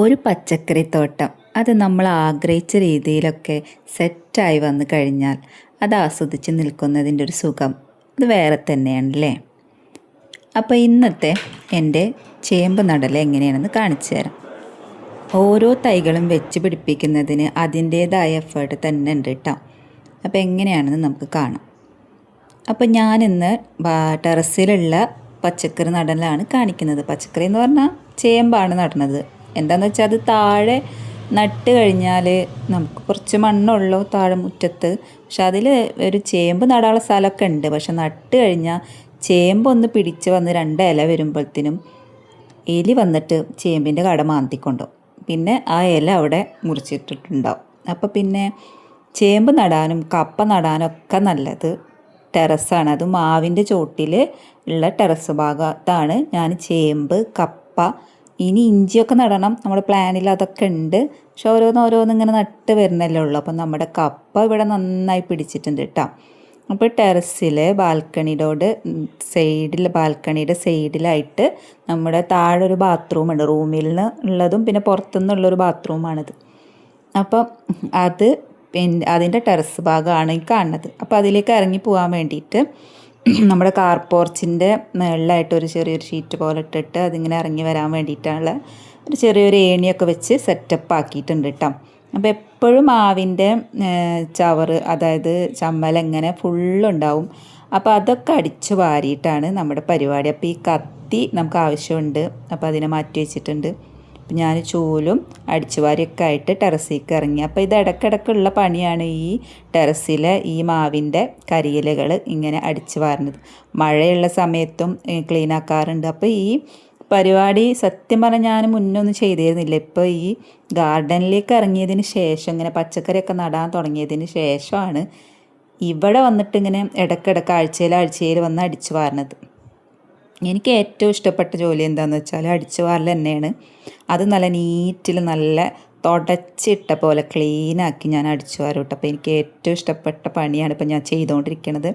ഒരു പച്ചക്കറി തോട്ടം അത് നമ്മൾ ആഗ്രഹിച്ച രീതിയിലൊക്കെ സെറ്റായി വന്നു കഴിഞ്ഞാൽ അത് ആസ്വദിച്ച് നിൽക്കുന്നതിന്റെ ഒരു സുഖം. അത് വേറെ തന്നെയാണല്ലേ? അപ്പോൾ ഇന്നത്തെ എന്റെ ചേമ്പ് നടൽ എങ്ങനെയാണെന്ന് കാണിച്ചു തരാം. ഓരോ തൈകളും വെച്ച് പിടിപ്പിക്കുന്നതിന് അതിന്റേതായ എഫേർട്ട് തന്നെ ഉണ്ട് കേട്ടോ അപ്പോൾ എങ്ങനെയാണെന്ന് നമുക്ക് കാണാം. അപ്പോൾ ഞാനിന്ന് ടെറസിലുള്ള പച്ചക്കറി നടലാണ് കാണിക്കുന്നത്. പച്ചക്കറി എന്ന് പറഞ്ഞാൽ ചേമ്പാണ് നടണത് എന്താന്ന് വെച്ചാൽ അത് താഴെ നട്ട് കഴിഞ്ഞാൽ നമുക്ക് കുറച്ച് മണ്ണുള്ളൂ താഴെ മുറ്റത്ത്. പക്ഷെ അതിൽ ഒരു ചേമ്പ് നടാനുള്ള സ്ഥലമൊക്കെ ഉണ്ട്. പക്ഷെ നട്ട് കഴിഞ്ഞാൽ ചേമ്പ് ഒന്ന് പിടിച്ച് വന്ന് രണ്ട് ഇല വരുമ്പോഴത്തേനും എലി വന്നിട്ട് ചേമ്പിന്റെ കട മാന്തിക്കൊണ്ടുപോകും പിന്നെ ആ ഇല അവിടെ മുറിച്ചിട്ടിട്ടുണ്ടാവും. അപ്പോൾ പിന്നെ ചേമ്പ് നടാനും കപ്പ നടാനും ഒക്കെ നല്ലത് ടെറസാണ്. അത് മാവിന്റെ ചോട്ടിൽ ഉള്ള ടെറസ് ഭാഗത്താണ് ഞാൻ ചേമ്പ് കപ്പ ഇനി ഇഞ്ചിയൊക്കെ നടണം. നമ്മുടെ പ്ലാനിൽ അതൊക്കെ ഉണ്ട്. പക്ഷെ ഓരോന്ന് ഓരോന്ന് ഇങ്ങനെ നട്ട് വരുന്നല്ലേ ഉള്ളൂ. അപ്പം നമ്മുടെ കപ്പ ഇവിടെ നന്നായി പിടിച്ചിട്ടുണ്ട് കേട്ടോ അപ്പോൾ ടെറസിൽ ബാൽക്കണിയോട് സൈഡിൽ ബാൽക്കണിയുടെ സൈഡിലായിട്ട് നമ്മുടെ താഴെ ഒരു ബാത്റൂം ഉണ്ട്. റൂമിൽ നിന്ന് ഉള്ളതും പിന്നെ പുറത്തുനിന്നുള്ളൊരു ബാത്റൂമാണിത് അപ്പം അത് പിന്നെ അതിന്റെ ടെറസ് ഭാഗമാണ് ഈ കാണുന്നത്. അപ്പോൾ അതിലേക്ക് ഇറങ്ങി പോകാൻ വേണ്ടിയിട്ട് നമ്മുടെ കാർ പോർച്ചിന്റെ മുകളിലായിട്ട് ഒരു ചെറിയൊരു ഷീറ്റ് പോലെ ഇട്ടിട്ട് അതിങ്ങനെ ഇറങ്ങി വരാൻ വേണ്ടിയിട്ടുള്ള ഒരു ചെറിയൊരു ഏണിയൊക്കെ വെച്ച് സെറ്റപ്പ് ആക്കിയിട്ടുണ്ട് കേട്ടോ. അപ്പോൾ എപ്പോഴും മാവിന്റെ ചവറ് അതായത് ചമ്മൽ എങ്ങനെ ഫുള്ളുണ്ടാവും അപ്പോൾ അതൊക്കെ അടിച്ചു വാരിയിട്ടാണ് നമ്മുടെ പരിപാടി. അപ്പോൾ ഈ കത്തി നമുക്ക് ആവശ്യമുണ്ട്. അപ്പോൾ അതിനെ മാറ്റി വെച്ചിട്ടുണ്ട്. അപ്പം ഞാൻ ചൂലും അടിച്ചുവാരിയൊക്കെ ആയിട്ട് ടെറസിലേക്ക് ഇറങ്ങി. അപ്പോൾ ഇത് ഇടയ്ക്കിടയ്ക്കുള്ള പണിയാണ് ഈ ടെറസിലെ ഈ മാവിന്റെ കരിയിലകൾ ഇങ്ങനെ അടിച്ചു വാരുന്നത്. മഴയുള്ള സമയത്തും ക്ലീൻ ആക്കാറുണ്ട്. അപ്പോൾ ഈ പരിപാടി സത്യം പറഞ്ഞാൽ ഞാൻ മുന്നേ ഒന്നും ചെയ്തിരുന്നില്ല. ഇപ്പോൾ ഈ ഗാർഡനിലേക്ക് ഇറങ്ങിയതിന് ശേഷം ഇങ്ങനെ പച്ചക്കറിയൊക്കെ നടാൻ തുടങ്ങിയതിന് ശേഷമാണ് ഇവിടെ വന്നിട്ട് ഇങ്ങനെ ഇടയ്ക്കിടയ്ക്ക് ആഴ്ചയിൽ ആഴ്ചയിൽ വന്ന് അടിച്ചു വാരണത് എനിക്ക് ഏറ്റവും ഇഷ്ടപ്പെട്ട ജോലി എന്താണെന്ന് വെച്ചാൽ അടിച്ചു വാരൽ തന്നെയാണ്. അത് നല്ല നീറ്റിൽ നല്ല തുടച്ചിട്ട പോലെ ക്ലീനാക്കി ഞാൻ അടിച്ചു വാരും അപ്പോൾ എനിക്ക് ഏറ്റവും ഇഷ്ടപ്പെട്ട പണിയാണ് ഇപ്പോൾ ഞാൻ ചെയ്തുകൊണ്ടിരിക്കുന്നത്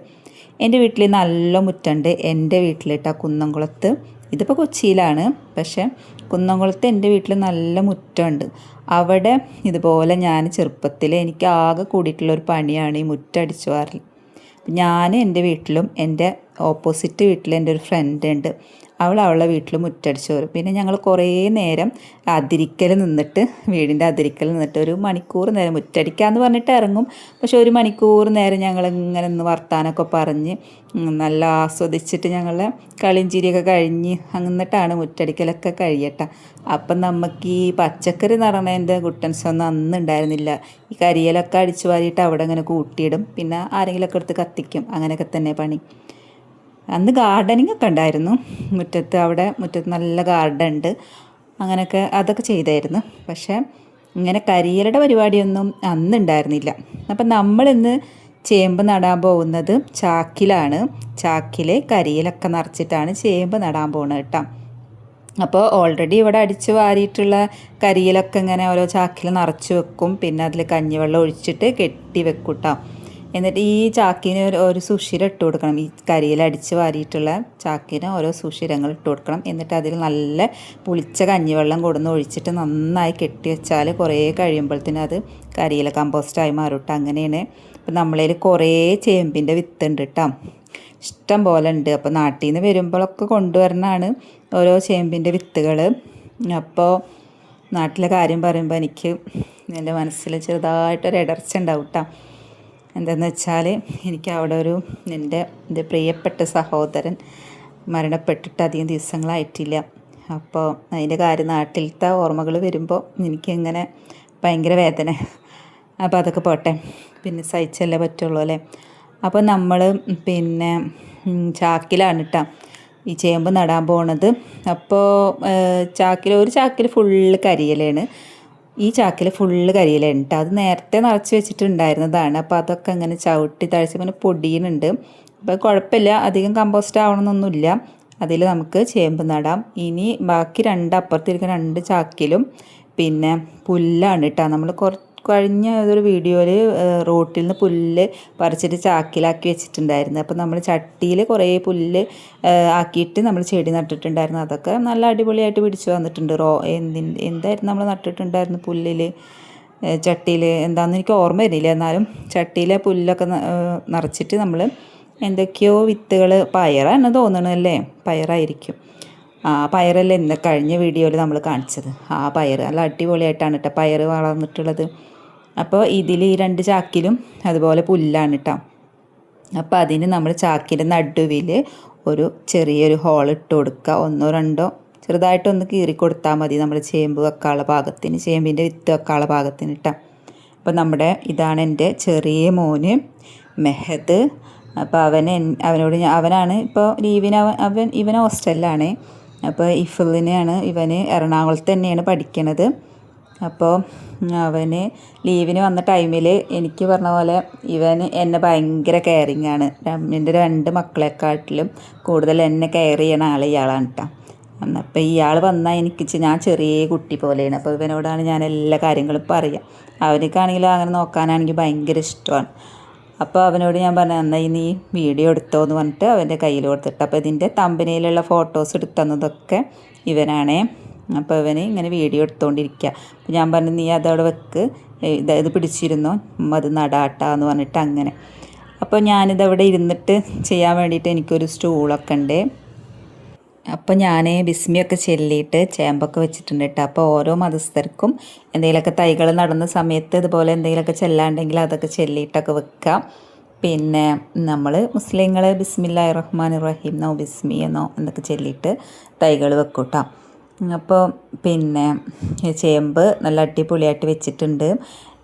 എന്റെ വീട്ടിൽ നല്ല മുറ്റുണ്ട്. എന്റെ വീട്ടിലിട്ട് ആ കുന്നംകുളത്ത്. ഇതിപ്പോൾ കൊച്ചിയിലാണ്. പക്ഷേ കുന്നംകുളത്ത് എന്റെ വീട്ടിൽ നല്ല മുറ്റമുണ്ട് അവിടെ ഇതുപോലെ ഞാൻ ചെറുപ്പത്തിൽ എനിക്ക് ആകെ കൂടിയിട്ടുള്ള ഒരു പണിയാണ് ഈ മുറ്റടിച്ചു വാരൽ. ഞാൻ എന്റെ വീട്ടിലും എന്റെ ഓപ്പോസിറ്റ് വീട്ടിൽ എന്റെ ഒരു ഫ്രണ്ട് ഉണ്ട്. അവൾ അവളുടെ വീട്ടിൽ മുറ്റടിച്ച് വരും. പിന്നെ ഞങ്ങൾ കുറേ നേരം അതിരിക്കൽ നിന്നിട്ട് വീടിന്റെ അതിരിക്കൽ നിന്നിട്ട് ഒരു മണിക്കൂർ നേരം മുറ്റടിക്കാന്ന് പറഞ്ഞിട്ട് ഇറങ്ങും. പക്ഷെ ഒരു മണിക്കൂർ നേരം ഞങ്ങൾ ഇങ്ങനെ ഒന്ന് വർത്താനമൊക്കെ പറഞ്ഞ് നല്ല ആസ്വദിച്ചിട്ട് ഞങ്ങൾ കളിയും ചിരിയൊക്കെ കഴിഞ്ഞ് അങ്ങന്നിട്ടാണ് മുറ്റടിക്കലൊക്കെ കഴിയട്ട. അപ്പം നമുക്ക് ഈ പച്ചക്കറി നിറണതിന്റെ ഗുട്ടൻസ് ഒന്നും അന്ന് ഉണ്ടായിരുന്നില്ല. ഈ കരിയിലൊക്കെ അടിച്ചു വാരിയിട്ട് അവിടെ ഇങ്ങനെ കൂട്ടിയിടും. പിന്നെ ആരെങ്കിലുമൊക്കെ എടുത്ത് കത്തിക്കും. അങ്ങനെയൊക്കെ തന്നെ പണി. അന്ന് ഗാർഡനിങ് ഒക്കെ ഉണ്ടായിരുന്നു. മുറ്റത്ത് അവിടെ മുറ്റത്ത് നല്ല ഗാർഡൻ ഉണ്ട്. അങ്ങനെയൊക്കെ അതൊക്കെ ചെയ്തായിരുന്നു. പക്ഷേ ഇങ്ങനെ കരിയലയുടെ പരിപാടിയൊന്നും അന്ന് ഉണ്ടായിരുന്നില്ല. അപ്പം നമ്മളിന്ന് ചേമ്പ് നടാൻ പോകുന്നത് ചാക്കിലാണ്. ചാക്കിൽ കരിയിലൊക്കെ നിറച്ചിട്ടാണ് ചേമ്പ് നടാൻ പോകുന്നത് കേട്ടോ. അപ്പോൾ ഓൾറെഡി ഇവിടെ അടിച്ച് വാരിയിട്ടുള്ള കരിയിലൊക്കെ ഇങ്ങനെ ഓരോ ചാക്കിൽ നിറച്ച് വെക്കും. പിന്നെ അതിൽ കഞ്ഞിവെള്ളം ഒഴിച്ചിട്ട് കെട്ടി വെക്കും കേട്ടോ. എന്നിട്ട് ഈ ചാക്കിന് ഒരു സുഷിര ഇട്ട് കൊടുക്കണം. ഈ കരിയിൽ അടിച്ച് വാരിയിട്ടുള്ള ചാക്കിന് ഓരോ സുഷിരങ്ങൾ ഇട്ട് കൊടുക്കണം. എന്നിട്ട് അതിൽ നല്ല പുളിച്ച കഞ്ഞിവെള്ളം കൊടുന്ന് ഒഴിച്ചിട്ട് നന്നായി കെട്ടി വെച്ചാൽ കുറേ കഴിയുമ്പോഴത്തേനും അത് കരിയില കമ്പോസ്റ്റായി മാറും അങ്ങനെയാണ് ഇപ്പം നമ്മളതിൽ കുറേ ചേമ്പിന്റെ വിത്തുണ്ട് കേട്ടോ ഇഷ്ടം പോലെ ഉണ്ട്. അപ്പോൾ നാട്ടിൽ നിന്ന് വരുമ്പോഴൊക്കെ കൊണ്ടുവരണതാണ് ഓരോ ചേമ്പിന്റെ വിത്തുകൾ. അപ്പോൾ നാട്ടിലെ കാര്യം പറയുമ്പോൾ എനിക്ക് എന്റെ മനസ്സിൽ ചെറുതായിട്ടൊരു ഇടർച്ച ഉണ്ടാവും കേട്ടോ എന്താണെന്ന് വെച്ചാൽ എനിക്ക് അവിടെ ഒരു എന്റെ എന്റെ പ്രിയപ്പെട്ട സഹോദരൻ മരണപ്പെട്ടിട്ട് അധികം ദിവസങ്ങളായിട്ടില്ല. അപ്പോൾ അതിന്റെ കാര്യം നാട്ടിലത്തെ ഓർമ്മകൾ വരുമ്പോൾ എനിക്കിങ്ങനെ ഭയങ്കര വേദന. അപ്പോൾ അതൊക്കെ പോട്ടെ. പിന്നെ സഹിച്ചല്ലേ പറ്റുള്ളൂ അല്ലേ? അപ്പോൾ നമ്മൾ പിന്നെ ചാക്കിലാണ് കേട്ടോ ഈ ചേമ്പ് നടാൻ പോണത്. അപ്പോൾ ചാക്കിൽ ഒരു ചാക്കിൽ ഫുള്ള് കരിയിലയാണ്. ഈ ചാക്കിൽ ഫുള്ള് കരിയിലുണ്ട് അത് നേരത്തെ നിറച്ച് വെച്ചിട്ടുണ്ടായിരുന്നതാണ്. അപ്പോൾ അതൊക്കെ അങ്ങനെ ചവിട്ടി തഴച്ച് പിന്നെ പൊടിയുന്നുണ്ട് അപ്പോൾ കുഴപ്പമില്ല അധികം കമ്പോസ്റ്റ് ആവണമെന്നൊന്നുമില്ല അതിൽ നമുക്ക് ചേമ്പ് നടാം. ഇനി ബാക്കി രണ്ട് അപ്പുറത്തിരിക്കുന്ന രണ്ട് ചാക്കിലും പിന്നെ പുല്ലാണ് കേട്ടോ നമ്മൾ കുറ കഴിഞ്ഞ ഒരു വീഡിയോയിൽ റോട്ടിൽ നിന്ന് പുല്ല് പറിച്ചിട്ട് ചാക്കിലാക്കി വെച്ചിട്ടുണ്ടായിരുന്നു. അപ്പോൾ നമ്മൾ ചട്ടിയിൽ കുറേ പുല്ല് ആക്കിയിട്ട് നമ്മൾ ചെടി നട്ടിട്ടുണ്ടായിരുന്നു. അതൊക്കെ നല്ല അടിപൊളിയായിട്ട് പിടിച്ചു വന്നിട്ടുണ്ട്. റോ എന്തി എന്തായിരുന്നു നമ്മൾ നട്ടിട്ടുണ്ടായിരുന്നു പുല്ലിൽ ചട്ടിയിൽ എന്താണെന്ന് എനിക്ക് ഓർമ്മ വരുന്നില്ല. എന്നാലും ചട്ടിയിലെ പുല്ലൊക്കെ നിറച്ചിട്ട് നമ്മൾ എന്തൊക്കെയോ വിത്തുകൾ പയറാണ് തോന്നണല്ലേ പയറായിരിക്കും. ആ പയറല്ലേ ഇന്ന് കഴിഞ്ഞ വീഡിയോയിൽ നമ്മൾ കാണിച്ചത്. ആ പയർ നല്ല അടിപൊളിയായിട്ടാണ് കേട്ടോ പയർ വളർന്നിട്ടുള്ളത്. അപ്പോൾ ഇതിൽ ഈ രണ്ട് ചാക്കിലും അതുപോലെ പുല്ലാണ് കേട്ടോ അപ്പോൾ അതിന് നമ്മൾ ചാക്കിന്റെ നടുവിൽ ഒരു ചെറിയൊരു ഹോൾ ഇട്ട് കൊടുക്കുക. ഒന്നോ രണ്ടോ ചെറുതായിട്ടൊന്ന് കീറി കൊടുത്താൽ മതി. നമ്മൾ ചേമ്പ് വെക്കാനുള്ള ഭാഗത്തിന് ചേമ്പിന്റെ വിത്ത് വെക്കാനുള്ള ഭാഗത്തിന് ഇട്ടാം അപ്പോൾ നമ്മുടെ ഇതാണ് എന്റെ ചെറിയ മോന് മെഹദ്. അപ്പോൾ അവൻ അവനോട് അവനാണ് ഇപ്പോൾ ലീവിന് അവൻ അവൻ ഇവൻ ഹോസ്റ്റലിലാണ്. അപ്പോൾ ഇഫിലിനെയാണ് ഇവന് എറണാകുളത്ത് തന്നെയാണ് പഠിക്കണത്. അപ്പോൾ അവന് ലീവിന് വന്ന ടൈമിൽ എനിക്ക് പറഞ്ഞ പോലെ ഇവന് എന്നെ ഭയങ്കര കെയറിങ് ആണ്. എന്റെ രണ്ട് മക്കളെക്കാട്ടിലും കൂടുതൽ എന്നെ കെയർ ചെയ്യണ ആൾ ഇയാളാണ് കേട്ടോ അപ്പോൾ ഇയാൾ വന്നാൽ എനിക്ക് ഞാൻ ചെറിയ കുട്ടി പോലെയാണ്. അപ്പോൾ ഇവനോടാണ് ഞാൻ എല്ലാ കാര്യങ്ങളും പറയുക അവനക്കാണെങ്കിലും അങ്ങനെ നോക്കാനാണെങ്കിൽ ഭയങ്കര ഇഷ്ടമാണ്. അപ്പോൾ അവനോട് ഞാൻ പറഞ്ഞു എന്നാൽ നീ വീഡിയോ എടുത്തോ എന്ന് പറഞ്ഞിട്ട് അവന്റെ കയ്യിൽ കൊടുത്തിട്ട്. അപ്പോൾ ഇതിന്റെ തമ്പനിയിലുള്ള ഫോട്ടോസ് എടുത്തന്നതൊക്കെ ഇവനാണേ അപ്പോൾ അവന് ഇങ്ങനെ വീഡിയോ എടുത്തുകൊണ്ടിരിക്കുക അപ്പോൾ ഞാൻ പറഞ്ഞു നീ അതവിടെ വെക്ക്. ഇത് പിടിച്ചിരുന്നോ? അത് നടാട്ടാന്ന് പറഞ്ഞിട്ട് അങ്ങനെ. അപ്പോൾ ഞാനിതവിടെ ഇരുന്നിട്ട് ചെയ്യാൻ വേണ്ടിയിട്ട് എനിക്കൊരു സ്റ്റൂളൊക്കെ ഉണ്ട്. അപ്പോൾ ഞാൻ ബിസ്മിയൊക്കെ ചെല്ലിയിട്ട് ചേമ്പൊക്കെ വെച്ചിട്ടുണ്ട് കേട്ടോ. അപ്പോൾ ഓരോ മതസ്ഥർക്കും എന്തെങ്കിലുമൊക്കെ തൈകൾ നടന്ന സമയത്ത് ഇതുപോലെ എന്തെങ്കിലുമൊക്കെ ചെല്ലാണ്ടെങ്കിൽ അതൊക്കെ ചെല്ലിയിട്ടൊക്കെ വെക്കാം. പിന്നെ നമ്മൾ മുസ്ലിങ്ങൾ ബിസ്മില്ലാ റഹ്മാൻ റഹീം എന്നോ ബിസ്മി എന്നോ എന്നൊക്കെ ചൊല്ലിയിട്ട് തൈകൾ വെക്കൂട്ടാം കേട്ടോ. അപ്പോൾ പിന്നെ ചേമ്പ് നല്ല അടിപൊളിയായിട്ട് വെച്ചിട്ടുണ്ട്.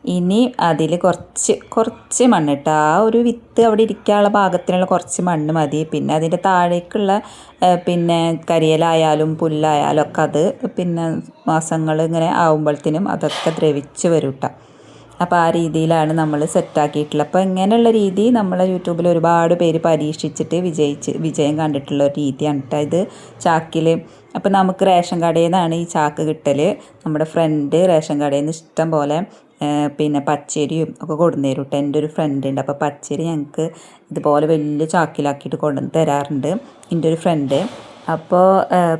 ഇനി അതിൽ കുറച്ച് കുറച്ച് മണ്ണിട്ട് ആ ഒരു വിത്ത് അവിടെ ഇരിക്കാനുള്ള പാകത്തിനുള്ള കുറച്ച് മണ്ണ് മതി. പിന്നെ അതിന്റെ താഴേക്കുള്ള പിന്നെ കരിയലായാലും പുല്ലായാലും ഒക്കെ അത് പിന്നെ മാസങ്ങൾ ഇങ്ങനെ ആകുമ്പോഴത്തേനും അതൊക്കെ ദ്രവിച്ച് വരും കേട്ടോ അപ്പോൾ ആ രീതിയിലാണ് നമ്മൾ സെറ്റാക്കിയിട്ടുള്ളത്. അപ്പോൾ ഇങ്ങനെയുള്ള രീതി നമ്മൾ യൂട്യൂബിൽ ഒരുപാട് പേര് പരീക്ഷിച്ചിട്ട് വിജയിച്ച് വിജയം കണ്ടിട്ടുള്ള ഒരു രീതിയാണ് കേട്ടോ ഇത് ചാക്കിൽ അപ്പോൾ നമുക്ക് റേഷൻ കടയിൽ നിന്നാണ് ഈ ചാക്ക് കിട്ടൽ നമ്മുടെ ഫ്രണ്ട് റേഷൻ കടയിൽ നിന്ന് ഇഷ്ടം പോലെ പിന്നെ പച്ചരിയും ഒക്കെ കൊണ്ടുവന്നു തരും എന്റെ ഒരു ഫ്രണ്ട് ഉണ്ട്. അപ്പോൾ പച്ചരി ഞങ്ങൾക്ക് ഇതുപോലെ വലിയ ചാക്കിലാക്കിയിട്ട് കൊണ്ടുവന്ന് തരാറുണ്ട്. എന്റെ ഒരു ഫ്രണ്ട് അപ്പോൾ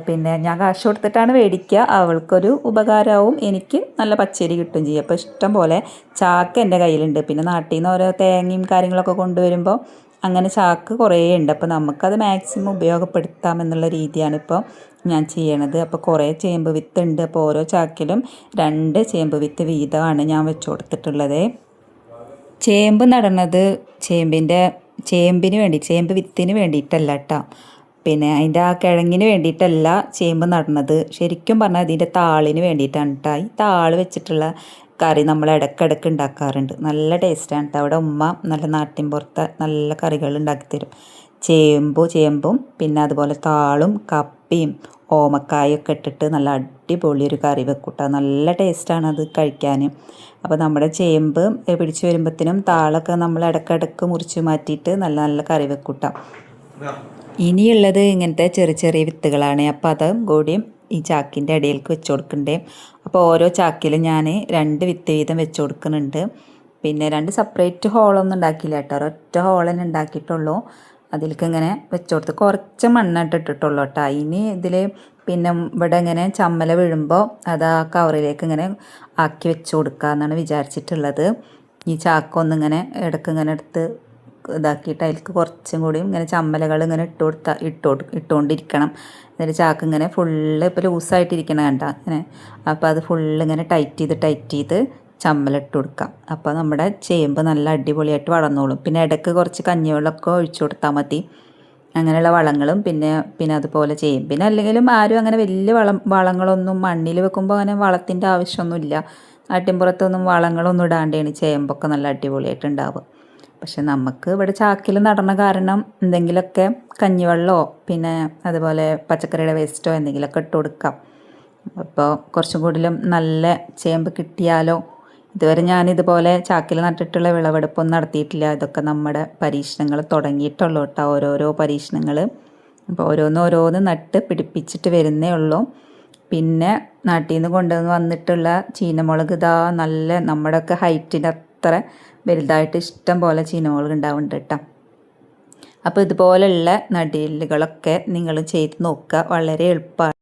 പിന്നെ ഞാൻ കാശ് കൊടുത്തിട്ടാണ് മേടിക്കുക. അവൾക്കൊരു ഉപകാരമാവും എനിക്ക് നല്ല പച്ചരി കിട്ടും ചെയ്യും. അപ്പോൾ ഇഷ്ടം പോലെ ചാക്ക് എന്റെ കയ്യിലുണ്ട്. പിന്നെ നാട്ടിൽ നിന്ന് ഓരോ തേങ്ങയും കാര്യങ്ങളൊക്കെ കൊണ്ടുവരുമ്പോൾ അങ്ങനെ ചാക്ക് കുറേ ഉണ്ട്. അപ്പോൾ നമുക്കത് മാക്സിമം ഉപയോഗപ്പെടുത്താം എന്നുള്ള രീതിയാണ് ഇപ്പോൾ ഞാൻ ചെയ്യണത്. അപ്പോൾ കുറേ ചേമ്പ് വിത്ത് ഉണ്ട്. അപ്പോൾ ഓരോ ചാക്കിലും രണ്ട് ചേമ്പ് വിത്ത് വീതമാണ് ഞാൻ വെച്ച് കൊടുത്തിട്ടുള്ളത്. ചേമ്പ് നടണത് ചേമ്പിന്റെ ചേമ്പിന് വേണ്ടി ചേമ്പ് വിത്തിന് വേണ്ടിയിട്ടല്ല കേട്ടോ. പിന്നെ അതിന്റെ ആ കിഴങ്ങിന് വേണ്ടിയിട്ടല്ല ചേമ്പ് നടന്നത്. ശരിക്കും പറഞ്ഞാൽ അതിന്റെ താളിന് വേണ്ടിയിട്ടാണ് കേട്ടോ ഈ താൾ വെച്ചിട്ടുള്ള കറി നമ്മൾ ഇടയ്ക്കിടയ്ക്ക് ഉണ്ടാക്കാറുണ്ട്. നല്ല ടേസ്റ്റാണ് കേട്ടോ അവിടെ ഉമ്മ നല്ല നാട്ടിൻ പുറത്തെ നല്ല കറികൾ ഉണ്ടാക്കി തരും. ചേമ്പും ചേമ്പും പിന്നെ അതുപോലെ താളും കപ്പയും ഓമക്കായൊക്കെ ഇട്ടിട്ട് നല്ല അടിപൊളി ഒരു കറി വെക്കൂട്ട നല്ല ടേസ്റ്റാണ് അത് കഴിക്കാൻ അപ്പോൾ നമ്മുടെ ചേമ്പ് പിടിച്ചു വരുമ്പോഴത്തേനും താളൊക്കെ നമ്മൾ ഇടയ്ക്കിടയ്ക്ക് മുറിച്ച് മാറ്റിയിട്ട് നല്ല നല്ല കറി വെക്കൂട്ടോ ഇനിയുള്ളത് ഇങ്ങനത്തെ ചെറിയ ചെറിയ വിത്തുകളാണ്. അപ്പോൾ അതും കൂടിയും ഈ ചാക്കിന്റെ ഇടയിലേക്ക് വെച്ച് കൊടുക്കണ്ടേ. അപ്പോൾ ഓരോ ചാക്കിലും ഞാൻ രണ്ട് വിത്ത് വീതം വെച്ച് കൊടുക്കുന്നുണ്ട്. പിന്നെ രണ്ട് സെപ്പറേറ്റ് ഹോളൊന്നും ഉണ്ടാക്കിയില്ല കേട്ടോ. ഒരൊറ്റ ഹോൾ തന്നെ ഉണ്ടാക്കിയിട്ടുള്ളൂ. അതിലേക്ക് ഇങ്ങനെ വെച്ച് കൊടുത്ത് കുറച്ച് മണ്ണിട്ട് ഇട്ടിട്ടുള്ളൂ കേട്ടോ. ഇനി ഇതിൽ പിന്നെ ഇവിടെ ഇങ്ങനെ ചമ്മല വീഴുമ്പോൾ അത് ആ കവറിലേക്ക് ഇങ്ങനെ ആക്കി വെച്ച് കൊടുക്കുക എന്നാണ് വിചാരിച്ചിട്ടുള്ളത്. ഈ ചാക്കൊന്നിങ്ങനെ ഇടയ്ക്ക് ഇങ്ങനെ എടുത്ത് ഇതാക്കിയിട്ട് അതിലേക്ക് കുറച്ചും കൂടിയും ഇങ്ങനെ ചമ്മലകൾ ഇങ്ങനെ ഇട്ട് കൊടുത്താൽ ഇട്ട് ഇട്ടുകൊണ്ടിരിക്കണം. എന്നിട്ട് ചാക്ക് ഇങ്ങനെ ഫുള്ള് ഇപ്പോൾ ലൂസായിട്ടിരിക്കണം കണ്ട. ഇങ്ങനെ അപ്പോൾ അത് ഫുള്ള് ഇങ്ങനെ ടൈറ്റ് ചെയ്ത് ടൈറ്റ് ചെയ്ത് ചമ്മലിട്ട് കൊടുക്കാം. അപ്പോൾ നമ്മുടെ ചേമ്പ് നല്ല അടിപൊളിയായിട്ട് വളർന്നോളും. പിന്നെ ഇടയ്ക്ക് കുറച്ച് കഞ്ഞിവെള്ളമൊക്കെ ഒഴിച്ചു കൊടുത്താൽ മതി. അങ്ങനെയുള്ള വളങ്ങളും പിന്നെ പിന്നെ അതുപോലെ ചെയ്യും പിന്നെ അല്ലെങ്കിലും ആരും അങ്ങനെ വലിയ വളം വളങ്ങളൊന്നും മണ്ണിൽ വെക്കുമ്പോൾ അങ്ങനെ വളത്തിന്റെ ആവശ്യമൊന്നുമില്ല. നാട്ടിൻപുറത്തൊന്നും വളങ്ങളൊന്നും ഇടാണ്ടാണ്. ചേമ്പൊക്കെ നല്ല അടിപൊളിയായിട്ട് ഉണ്ടാവുക പക്ഷെ നമുക്ക് ഇവിടെ ചാക്കിൽ നടണ കാരണം എന്തെങ്കിലുമൊക്കെ കഞ്ഞിവെള്ളമോ പിന്നെ അതുപോലെ പച്ചക്കറിയുടെ വേസ്റ്റോ എന്തെങ്കിലുമൊക്കെ ഇട്ട് കൊടുക്കാം. അപ്പോൾ കുറച്ചും കൂടിലും നല്ല ചേമ്പ് കിട്ടിയാലോ? ഇതുവരെ ഞാൻ ഇതുപോലെ ചാക്കിൽ നട്ടിട്ടുള്ള വിളവെടുപ്പൊന്നും നടത്തിയിട്ടില്ല. ഇതൊക്കെ നമ്മുടെ പരീക്ഷണങ്ങൾ തുടങ്ങിയിട്ടുള്ളൂ കേട്ടോ ഓരോരോ പരീക്ഷണങ്ങൾ. അപ്പോൾ ഓരോന്ന് ഓരോന്ന് നട്ട് പിടിപ്പിച്ചിട്ട് വരുന്നേ ഉള്ളൂ. പിന്നെ നാട്ടിൽ നിന്ന് കൊണ്ടുവന്ന് വന്നിട്ടുള്ള ചീനമുളക് ഇതാ നല്ല നമ്മുടെയൊക്കെ ഹൈറ്റിന്റെ അത്ര വലുതായിട്ട് ഇഷ്ടം പോലെ ചീനമുളക് ഉണ്ടാവുന്നുണ്ട് കേട്ടോ. അപ്പോൾ ഇതുപോലെയുള്ള നടീലുകളൊക്കെ നിങ്ങൾ ചെയ്ത് നോക്കുക. വളരെ എളുപ്പമാണ്.